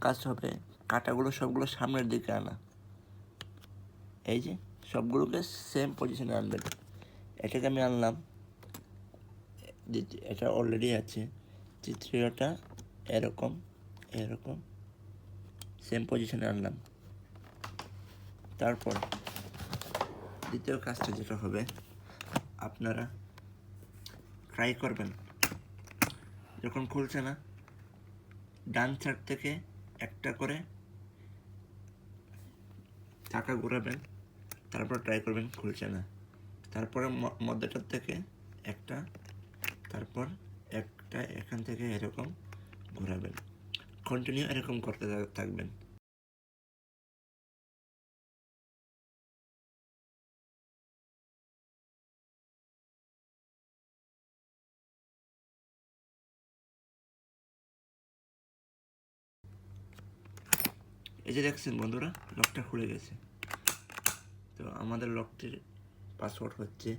কাজ হবে। কাটাগুলো সবগুলো সামনের দিকে আনা। এই যে, সবগুলোকে সেম পজিশনে আনবেন। এটাকে আমি আনলাম। এটা অলরেডি আছে। তৃতীয়টা এরকম এরকম সেম পজিশনে আনলাম। তারপর দ্বিতীয় কাজটা যেটা হবে, আপনারা ট্রাই করবেন। যখন খুলছে না, ডান সাইড থেকে একটা করে চাকা ঘোরাবেন, তারপর ট্রাই করবেন খুলছে না। তারপরে মধ্যটার থেকে একটা, তারপর একটা এখান থেকে এরকম ঘোরাবেন। কন্টিনিউ এরকম করতে থাকবেন। এই যে দেখছেন বন্ধুরা লকটা খুলে গেছে। তো আমাদের লকটির পাসওয়ার্ড হচ্ছে